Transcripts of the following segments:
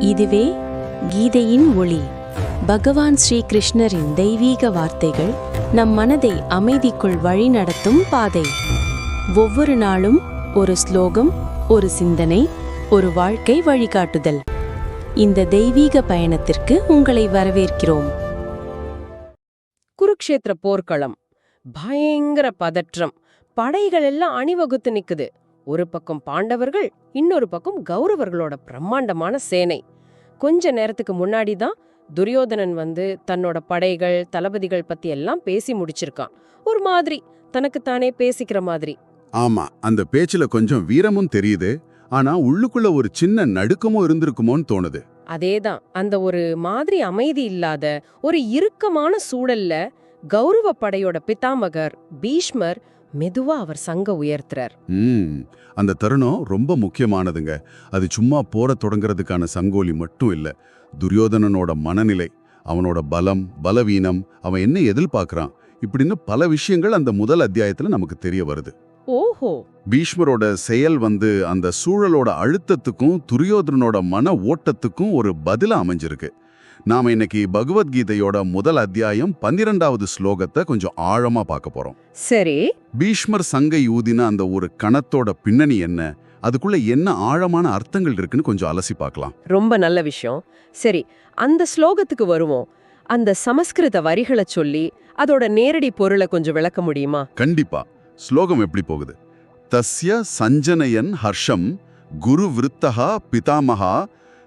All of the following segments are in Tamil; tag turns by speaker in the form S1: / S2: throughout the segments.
S1: இதுவே கீதையின் ஒளி. பகவான் ஸ்ரீ கிருஷ்ணரின் தெய்வீக வார்த்தைகள் நம் மனதை அமைதிக்குள் வழிநடத்தும் பாதை. ஒவ்வொரு நாளும் ஒரு ஸ்லோகம் ஒரு சிந்தனை ஒரு வாழ்க்கை வழிகாட்டுதல். இந்த தெய்வீக பயணத்திற்கு உங்களை வரவேற்கிறோம்.
S2: குருக்ஷேத்திர போர்க்களம். பயங்கர பதற்றம். படைகள் எல்லாம் அணிவகுத்து நிக்குது. ஒரு பக்கம் பாண்டவர்கள் இன்னொரு பக்கம் கௌரவர்களோட பிரம்மாண்டமான சேனை. கொஞ்ச நேரத்துக்கு முன்னாடி தான் துரியோதனன் வந்து தன்னோட படைகள் தளபதிகள் பத்தி எல்லாம் பேசி முடிச்சிருக்கான். ஒரு மாதிரி தனக்குத்தானே பேசிக்கிற மாதிரி.
S3: ஆமா அந்த பேச்சுல கொஞ்சம் வீரமும் தெரியுது. ஆனா உள்ளுக்குள்ள ஒரு சின்ன நடுக்கமும் இருந்திருக்குமோன்னு தோணுது.
S2: அதேதான் அந்த ஒரு மாதிரி அமைதி இல்லாத ஒரு இறுக்கமான சூழல்ல கௌரவ படையோட பிதாமகர் பீஷ்மர் மெதுவா அவர் சங்க உயர்த்துறார்.
S3: ம் அந்த தருணம் ரொம்ப முக்கியமானதுங்க. அது சும்மா போர தொடங்குறதுக்கான சங்கோலி மட்டும் இல்ல. துரியோதனனோட மனநிலை அவனோட பலம் பலவீனம் அவன் என்ன எதிர்பார்க்கறான் இப்படின்னு பல விஷயங்கள் அந்த முதல் அத்தியாயத்துல நமக்கு தெரிய வருது.
S2: ஓஹோ!
S3: பீஷ்மரோட செயல் வந்து அந்த சூழலோட அழுத்தத்துக்கும் துரியோதனனோட மன ஓட்டத்துக்கும் ஒரு பதிலா அமைஞ்சிருக்கு. நாம இன்னைக்கு பகவத்கீதையோட முதல் அத்தியாயம் பன்னிரெண்டாவது ஸ்லோகத்தை கொஞ்சம் ஆழமா பார்க்க போறோம்.
S2: சரி.
S3: பீஷ்மர் சங்கை ஊதின அந்த ஒரு கணத்தோட பின்னணி என்ன? அதுக்குள்ள என்ன ஆழமான அர்த்தங்கள் இருக்குன்னு கொஞ்சம் அலசி பார்க்கலாம்.
S2: ரொம்ப நல்ல விஷயம். சரி அந்த ஸ்லோகத்துக்கு வருவோம். அந்த சமஸ்கிருத வரிகளை சொல்லி அதோட நேரடி பொருளை கொஞ்சம் விளக்க முடியுமா?
S3: கண்டிப்பா. ஸ்லோகம் எப்படி போகுது? தஸ்ய சஞ்சனயன் ஹர்ஷம் குரு விருத்தகா பிதாமகா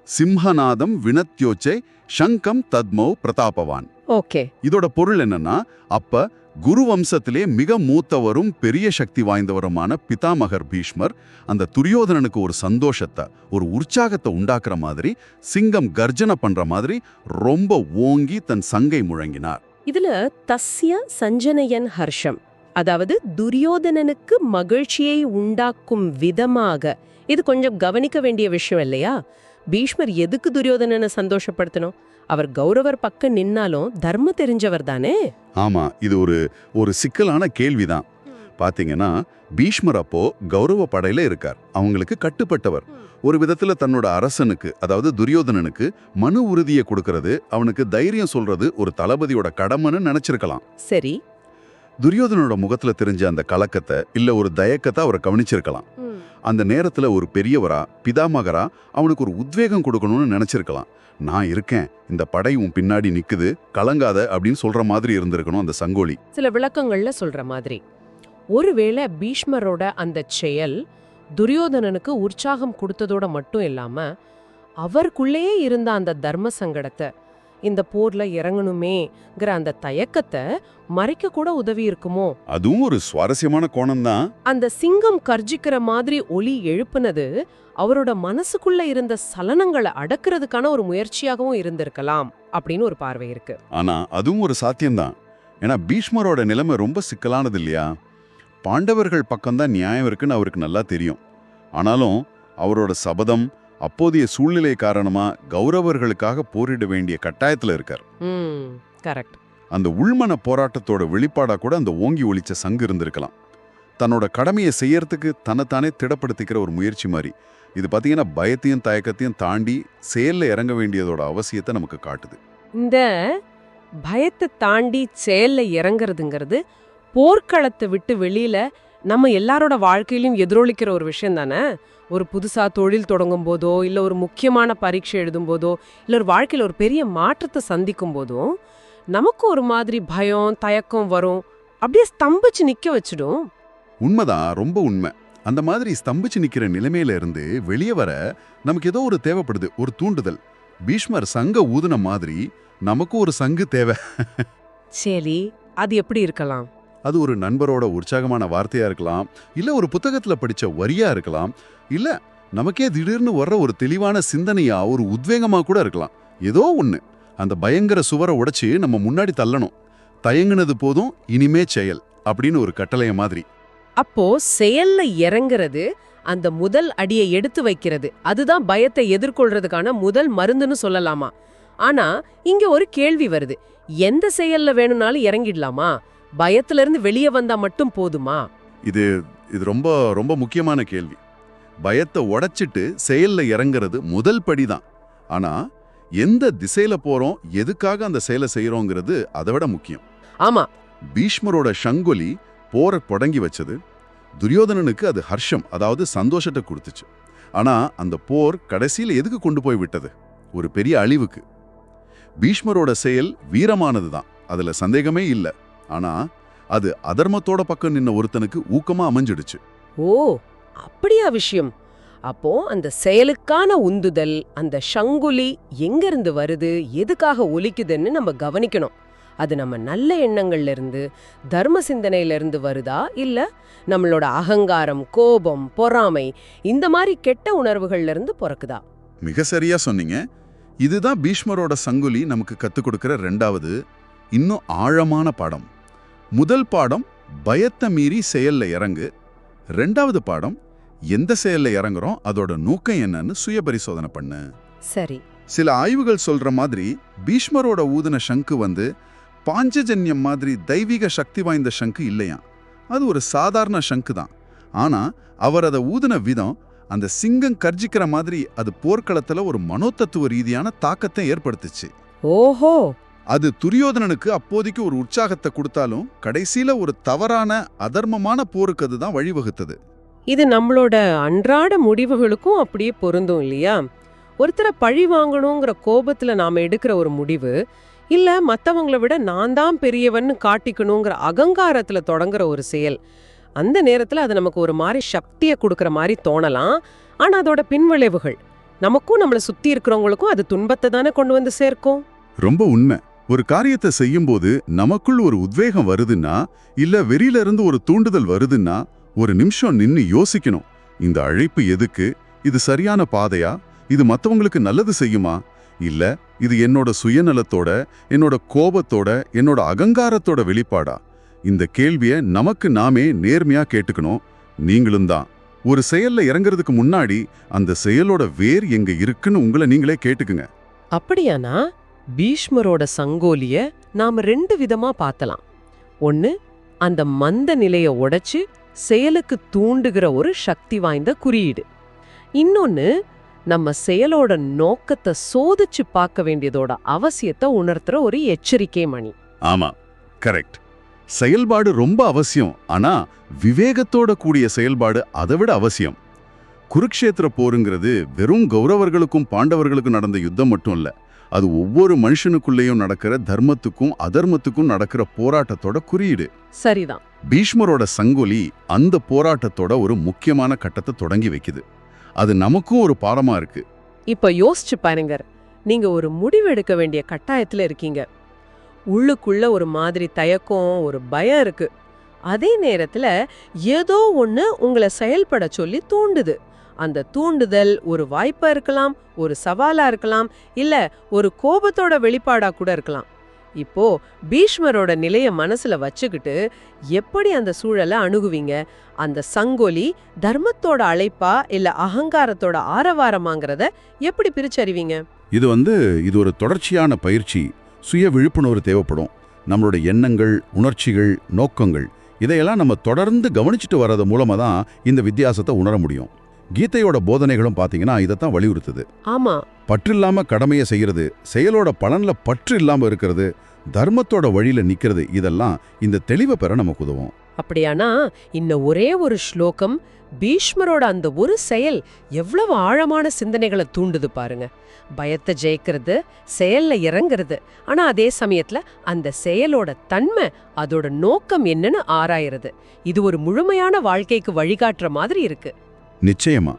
S3: சிம்ஹநாதம் வினத்யோச்சே சங்கம் தத்மௌ பிரதாபவான்.
S2: ஓகே.
S3: இதோட பொருள் என்னன்னா அப்ப குரு வம்சத்திலே மிக மூத்தவரும் பெரிய சக்தி வாய்ந்தவருமான பிதாமகர் பீஷ்மர் அந்த துரியோதனனுக்கு ஒரு சந்தோஷத்தை ஒரு உற்சாகத்தை உண்டாக்குற மாதிரி சிங்கம் கர்ஜனை பண்ற மாதிரி ரொம்ப ஓங்கி தன் சங்கை முழங்கினார்.
S2: இதுல தஸ்ய சஞ்சனயன் ஹர்ஷம் அதாவது துரியோதனனுக்கு மகிழ்ச்சியை உண்டாக்கும் விதமாக இது கொஞ்சம் கவனிக்க வேண்டிய விஷயம் இல்லையா? பீஷ்மர் எதுக்கு துரியோதனனை சந்தோஷப்படுத்தணும்? அவர் கௌரவர் பக்கம் நின்னாலும் தர்ம தெரிஞ்சவர் தானே?
S3: ஆமா இது ஒரு ஒரு சிக்கலான கேள்விதான். பாத்தீங்கன்னா பீஷ்மர் அப்போ கௌரவ படையில இருக்கார். அவங்களுக்கு கட்டுப்பட்டவர். ஒரு விதத்துல தன்னோட அரசனுக்கு அதாவது துரியோதனனுக்கு மனு உறுதியை கொடுக்கறது அவனுக்கு தைரியம் சொல்றது ஒரு தளபதியோட கடமைன்னு நினைச்சிருக்கலாம்.
S2: சரி
S3: துரியோதனோட முகத்துல தெரிஞ்ச அந்த கலக்கத்தை இல்ல ஒரு தயக்கத்தை அவரை கவனிச்சிருக்கலாம். அந்த நேரத்துல ஒரு பெரியவரா பிதாமகரா அவனுக்கு ஒரு உத்வேகம் கொடுக்கணும்னு நினைச்சிருக்கலாம். நான் இருக்கேன். இந்த படை உன் பின்னாடி நிக்குது. கலங்காத அப்படின்னு சொல்ற மாதிரி இருந்திருக்கணும் அந்த சங்கோலி.
S2: சில விளக்கங்கள்ல சொல்ற மாதிரி ஒருவேளை பீஷ்மரோட அந்த செயல் துரியோதனனுக்கு உற்சாகம் கொடுத்ததோட மட்டும் இல்லாம அவருக்குள்ளேயே இருந்த அந்த தர்ம சங்கடத்தை இந்த போர்ல இறங்கணுமேங்கிற அந்த தயக்கத்தை மறைக்க கூட உதவி இருக்குமோ?
S3: அதுவும் ஒரு சுவாரஸ்யமான கோணம் தான்
S2: அந்த சிங்கம் கர்ஜிக்கிற மாதிரி ஒலி எழுப்புனது அவரோட மனசுக்குள்ள இருந்த சலனங்களை அடக்கிறதுக்கான ஒரு முயற்சியாகவும் இருந்திருக்கலாம் அப்படின்னு ஒரு பார்வை இருக்கு.
S3: ஆனா அதுவும் ஒரு சாத்தியம்தான். ஏன்னா பீஷ்மரோட நிலைமை ரொம்ப சிக்கலானது இல்லையா? பாண்டவர்கள் பக்கம்தான் நியாயம் இருக்குன்னு அவருக்கு நல்லா தெரியும். ஆனாலும் அவரோட சபதம் அப்போதைய சூழ்நிலை காரணமா கௌரவர்களுக்காக போரிட வேண்டிய கட்டாயத்துல இருக்கார்.
S2: கரெக்ட்.
S3: அந்த உள்மன போராட்டத்தோட வெளிப்பாடா கூட அந்த ஓங்கி ஒலிச்ச சங்கு இருந்திருக்கலாம். தன்னோட கடமையை செய்யறதுக்கு தன்னைத்தானே திடப்படுத்திக்கிற ஒரு முயற்சி மாதிரி இது பார்த்தீங்கன்னா பயத்தையும் தயக்கத்தையும் தாண்டி செயல்ல இறங்க வேண்டியதோட அவசியத்தை நமக்கு காட்டுது.
S2: இந்த பயத்தை தாண்டி செயல்ல இறங்குறதுங்கிறது போர்க்களத்தை விட்டு வெளியில நம்ம எல்லாரோட வாழ்க்கையிலும் எதிரொலிக்கிற ஒரு விஷயம் தானே? ஒரு புதுசா தொழில் தொடங்கும் போதோ இல்ல ஒரு முக்கியமான பரீட்சை எழுதும் போதோ இல்ல ஒரு வாழ்க்கையில ஒரு பெரிய மாற்றத்தை சந்திக்கும் போதும் நமக்கு ஒரு மாதிரி பயம் தயக்கம் வரும். அப்படியே ஸ்தம்பிச்சு நிக்க வச்சிடும்.
S3: உண்மைதான் ரொம்ப உண்மை. அந்த மாதிரி ஸ்தம்பிச்சு நிக்கிற நிலைமையில இருந்து வெளியே வர நமக்கு ஏதோ ஒரு தேவைப்படுது ஒரு தூண்டுதல். பீஷ்மர் சங்க ஊதுன மாதிரி நமக்கு ஒரு சங்கு தேவை.
S2: சரி அது எப்படி இருக்கலாம்?
S3: அது ஒரு நண்பரோட உற்சாகமான வார்த்தையா இருக்கலாம் இல்ல ஒரு புத்தகத்துல படிச்ச வரியா இருக்கலாம் இல்ல நமக்கே திடீர்னு வர்ற ஒரு தெளிவான சிந்தனையா ஒரு உத்வேகமா கூட இருக்கலாம். ஏதோ ஒண்ணு. அந்த பயங்கர சுவரை உடைச்சு நம்ம முன்னாடி தள்ளணும். தயங்குனது போதும் இனிமே செயல் அப்படின்னு ஒரு கட்டளைய மாதிரி.
S2: அப்போ செயல்ல இறங்குறது அந்த முதல் அடியை எடுத்து வைக்கிறது. அதுதான் பயத்தை எதிர்கொள்றதுக்கான முதல் மருந்துன்னு சொல்லலாமா? ஆனா இங்க ஒரு கேள்வி வருது. எந்த செயல்ல வேணும்னாலும் இறங்கிடலாமா? பயத்துல இருந்து வெளியே வந்தா மட்டும் போதுமா?
S3: இது இது ரொம்ப ரொம்ப முக்கியமான கேள்வி. பயத்தை உடைச்சிட்டு செயல்ல இறங்குறது முதல் படிதான். ஆனா எந்த திசையில போறோம் எதுக்காக அந்த செயலை செய்யறோங்கிறது அதை விட முக்கியம்.
S2: ஆமா.
S3: பீஷ்மரோட சங்கொலி போரை தொடங்கி வச்சது. துரியோதனனுக்கு அது ஹர்ஷம் அதாவது சந்தோஷத்தை கொடுத்துச்சு. ஆனா அந்த போர் கடைசியில் எதுக்கு கொண்டு போய் விட்டது? ஒரு பெரிய அழிவுக்கு. பீஷ்மரோட செயல் வீரமானது தான் அதுல சந்தேகமே இல்ல. ஆனா அது அதர்மத்தோட பக்கம் நின்ன ஒருத்தனுக்கு ஊக்கமா அமைஞ்சிடுச்சு.
S2: ஓ அப்படியா விஷயம். அப்போ அந்த செயலுக்கான உந்துதல் அந்த சங்குலி எங்கிருந்து வருது எதுக்காக ஒலிக்குதுன்னு நம்ம கவனிக்கணும். அது நம்ம நல்ல எண்ணங்கள்ல இருந்து தர்ம சிந்தனையில இருந்து வருதா இல்ல நம்மளோட அகங்காரம் கோபம் பொறாமை இந்த மாதிரி கெட்ட உணர்வுகள்ல இருந்து பிறக்குதா?
S3: மிக சரியா சொன்னீங்க. இதுதான் பீஷ்மரோட சங்குலி நமக்கு கத்துக் கொடுக்கிற ரெண்டாவது இன்னும் ஆழமான பாடம். முதல் பாடம் பயத்தை மீறி செயல்ல இறங்கு. ரெண்டாவது பாடம் எந்த செயல்ல இறங்குறோம் அதோட நோக்கம் என்னன்னு சுய பரிசோதனை பண்ணு.
S2: சரி.
S3: சில ஆய்வுகள் சொல்ற மாதிரி பீஷ்மரோட ஊதின சங்கு வந்து பாஞ்சஜன்யம் மாதிரி தெய்வீக சக்தி வாய்ந்த சங்கு இல்லையாம். அது ஒரு சாதாரண சங்கு தான். ஆனா அவர் அதை ஊதின விதம் அந்த சிங்கம் கர்ஜிக்கிற மாதிரி அது போர்க்களத்துல ஒரு மனோதத்துவ ரீதியான தாக்கத்தை ஏற்படுத்துச்சு.
S2: ஓஹோ!
S3: அது துரியோதனனுக்கு அப்போதைக்கு ஒரு உற்சாகத்தை கொடுத்தாலும் கடைசியில ஒரு தவறான அதர்மமான போருக்கு அதுதான் வழிவகுத்தது.
S2: இது நம்மளோட அன்றாட முடிவுகளுக்கும் அப்படியே பொருந்தும் இல்லையா? ஒருத்தரை பழி வாங்கணுங்கிற கோபத்துல நாம எடுக்கிற ஒரு முடிவு இல்ல மத்தவங்கள விட நான் தான் பெரியவன்னு காட்டிக்கணுங்கிற அகங்காரத்துல தொடங்குற ஒரு செயல். அந்த நேரத்துல அது நமக்கு ஒரு மாதிரி சக்தியை கொடுக்கற மாதிரி தோணலாம். ஆனா அதோட பின்விளைவுகள் நமக்கும் நம்மள சுத்தி இருக்கிறவங்களுக்கும் அது துன்பத்தை தானே கொண்டு வந்து சேர்க்கும்?
S3: ரொம்ப உண்மை. ஒரு காரியத்தை செய்யும்போது நமக்குள் ஒரு உத்வேகம் வருதுன்னா இல்ல வெளியில இருந்து ஒரு தூண்டுதல் வருதுன்னா ஒரு நிமிஷம் நின்னு யோசிக்கணும். இந்த அழைப்பு எதுக்கு? இது சரியான பாதையா? இது மத்தவங்களுக்கு நல்லது செய்யுமா? இல்ல இது என்னோட சுயநலத்தோட என்னோட கோபத்தோட என்னோட அகங்காரத்தோட வெளிப்பாடா? இந்த கேள்விய நமக்கு நாமே நேர்மையா கேட்டுக்கணும். நீங்களும் தான். ஒரு செயல்ல இறங்குறதுக்கு முன்னாடி அந்த செயலோட வேர் எங்க இருக்குன்னு உங்களை நீங்களே கேட்டுக்குங்க.
S2: அப்படியானா பீஷ்மரோட சங்கோலிய நாம ரெண்டு விதமா பார்த்தலாம் ஒன்னு அந்த மந்த நிலைய உடைச்சு செயலுக்கு தூண்டுகிற ஒரு சக்தி வாய்ந்த குறியீடு. இன்னொன்னு நம்ம செயலோட நோக்கத்தை சோதிச்சு பார்க்க வேண்டியதோட அவசியத்தை உணர்த்துற ஒரு எச்சரிக்கை மணி.
S3: ஆமா கரெக்ட். செயல்பாடு ரொம்ப அவசியம் ஆனா விவேகத்தோட கூடிய செயல்பாடு அதை விட அவசியம். குருக்ஷேத்திர போருங்கிறது வெறும் கௌரவர்களுக்கும் பாண்டவர்களுக்கும் நடந்த யுத்தம் மட்டும் இல்லை. அது ஒவ்வொரு மனுஷனுக்குள்ளேயும் நடக்கிற தர்மத்துக்கும் அதர்மத்துக்கும் நடக்கிற போராட்டத்தோட குறியீடு.
S2: சரிதான்.
S3: பீஷ்மரோட சங்கொலி அந்த போராட்டத்தோட ஒரு முக்கியமான கட்டத்தை தொடங்கி வைக்குது. அது நமக்கும் ஒரு பாடமா இருக்கு.
S2: இப்ப யோசிச்சு பாருங்க. நீங்க ஒரு முடிவு எடுக்க வேண்டிய கட்டாயத்துல இருக்கீங்க. உள்ளுக்குள்ள ஒரு மாதிரி தயக்கம் ஒரு பயம் இருக்கு. அதே நேரத்துல ஏதோ ஒண்ணு உங்களை செயல்பட சொல்லி தூண்டுது. அந்த தூண்டுதல் ஒரு வாய்ப்பா இருக்கலாம் ஒரு சவாலா இருக்கலாம் இல்ல ஒரு கோபத்தோட வெளிப்பாடா கூட இருக்கலாம். இப்போ பீஷ்மரோட நிலைய மனசுல வச்சுக்கிட்டு எப்படி அந்த சூழலை அணுகுவீங்க? அந்த சங்கொலி தர்மத்தோட அழைப்பா இல்ல அகங்காரத்தோட ஆரவாரமாங்கிறத எப்படி பிரிச்சறிவீங்க?
S3: இது வந்து இது ஒரு தொடர்ச்சியான பயிற்சி. சுய விழிப்புணர்வு தேவைப்படும். நம்மளோட எண்ணங்கள் உணர்ச்சிகள் நோக்கங்கள் இதையெல்லாம் நம்ம தொடர்ந்து கவனிச்சுட்டு வர்றது மூலமாக தான் இந்த வித்தியாசத்தை உணர முடியும். கீதையோட போதனைகளும் பார்த்தீங்கன்னா இதைத்தான் வலியுறுத்துது.
S2: ஆமா.
S3: பற்றில்லாம கடமையை செய்யறது செயலோட பலன்ல பற்று இல்லாம இருக்கிறது தர்மத்தோட வழியில நிக்கிறது இதெல்லாம் இந்த தெளிவை பெற நமக்கு உதவும்.
S2: அப்படியானா இன்னும் ஒரே ஒரு ஸ்லோகம் பீஷ்மரோட அந்த ஒரு செயல் எவ்வளவு ஆழமான சிந்தனைகளை தூண்டுது பாருங்க. பயத்தை ஜெயிக்கிறது செயல்ல இறங்குறது. ஆனா அதே சமயத்துல அந்த செயலோட தன்மை அதோட நோக்கம் என்னன்னு ஆராயறது. இது ஒரு முழுமையான வாழ்க்கைக்கு வழிகாட்டுற மாதிரி இருக்கு.
S3: நிச்சயமா.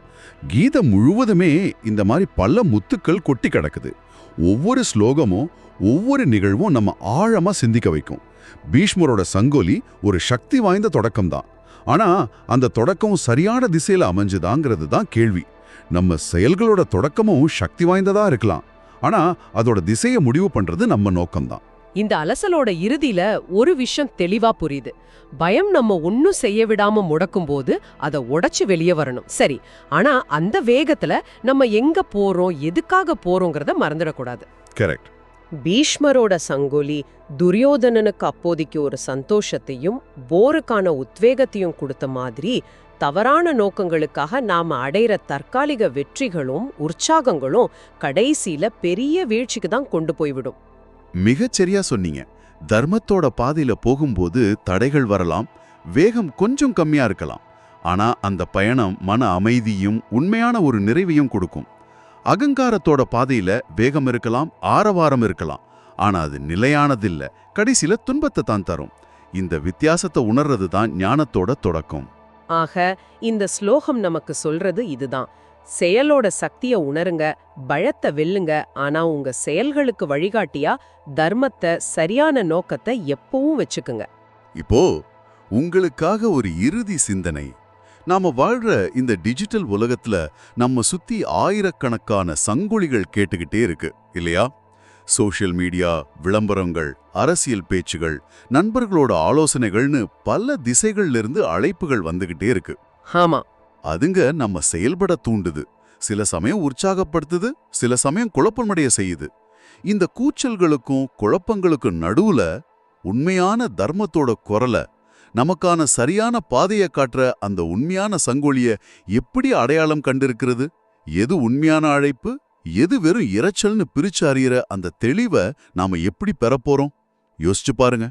S3: கீதம் முழுவதுமே இந்த மாதிரி பல முத்துக்கள் கொட்டி கிடக்குது. ஒவ்வொரு ஸ்லோகமும் ஒவ்வொரு நிகழ்வும் நம்ம ஆழமா சிந்திக்க வைக்கும். பீஷ்மரோட சங்கோலி ஒரு சக்தி வாய்ந்த தொடக்கம்தான் ஆனா அந்த தொடக்கம் சரியான திசையில அமைஞ்சுதாங்கிறது தான் கேள்வி. நம்ம செயல்களோட தொடக்கமும் சக்தி வாய்ந்ததா இருக்கலாம். ஆனா அதோட திசையை முடிவு பண்றது நம்ம நோக்கம்தான்.
S2: இந்த அலசலோட இறுதியில ஒரு விஷயம் தெளிவா புரியுது. பயம் நம்ம ஒன்னும் செய்ய விடாம முடக்கும் போது அதை உடைச்சு வெளியே வரணும். சரி ஆனா அந்த வேகத்துல நம்ம எங்க போறோம் எதுக்காக போறோங்கிறத மறந்துடக்கூடாது.
S3: கரெக்ட்.
S2: பீஷ்மரோட சங்கோலி துரியோதனனுக்கு அப்போதைக்கு ஒரு சந்தோஷத்தையும் போருக்கான உத்வேகத்தையும் கொடுத்த மாதிரி தவறான நோக்கங்களுக்காக நாம அடையிற தற்காலிக வெற்றிகளும் உற்சாகங்களும் கடைசியில பெரிய வீழ்ச்சிக்கு தான் கொண்டு போய்விடும்.
S3: மிகச்சரியா சொன்னீங்க. தர்மத்தோட பாதையில போகும்போது தடைகள் வரலாம் வேகம் கொஞ்சம் கம்மியா இருக்கலாம். ஆனா அந்த பயணம் மன அமைதியும் உண்மையான ஒரு நிறைவையும் கொடுக்கும். அகங்காரத்தோட பாதையில வேகம் இருக்கலாம் ஆரவாரம் இருக்கலாம். ஆனா அது நிலையானதில்ல. கடைசியில துன்பத்தை தான் தரும். இந்த வித்தியாசத்தை உணர்றது தான் ஞானத்தோட தொடக்கம்.
S2: ஆக இந்த ஸ்லோகம் நமக்கு சொல்றது இதுதான். செயலோட சக்திய உணருங்க பயத்தை வெல்லுங்க. ஆனா உங்க செயல்களுக்கு வழிகாட்டியா தர்மத்தை சரியான நோக்கத்தை எப்பவும் வச்சுக்குங்க.
S3: இப்போ உங்களுக்காக ஒரு இறுதி சிந்தனை. நாம வாழ்ற இந்த டிஜிட்டல் உலகத்துல நம்ம சுத்தி ஆயிரக்கணக்கான சங்கொலிகள் கேட்டுக்கிட்டே இருக்கு இல்லையா? சோஷியல் மீடியா விளம்பரங்கள் அரசியல் பேச்சுகள் நண்பர்களோட ஆலோசனைகள்னு பல திசைகள்ல இருந்து அழைப்புகள் வந்துகிட்டே இருக்கு.
S2: ஆமா.
S3: அதுங்க நம்ம செயல்பட தூண்டுது. சில சமயம் உற்சாகப்படுத்துது சில சமயம் குழப்பமடைய செய்யுது. இந்த கூச்சல்களுக்கும் குழப்பங்களுக்கும் நடுவுல உண்மையான தர்மத்தோட குரலை நமக்கான சரியான பாதையை காட்டுற அந்த உண்மையான சங்கொலிய எப்படி அடையாளம் கண்டிருக்கிறது? எது உண்மையான அழைப்பு? எது வெறும் இரைச்சல்னு பிரிச்சு அறியிற அந்த தெளிவை நாம எப்படி பெறப்போறோம்? யோசிச்சு பாருங்க.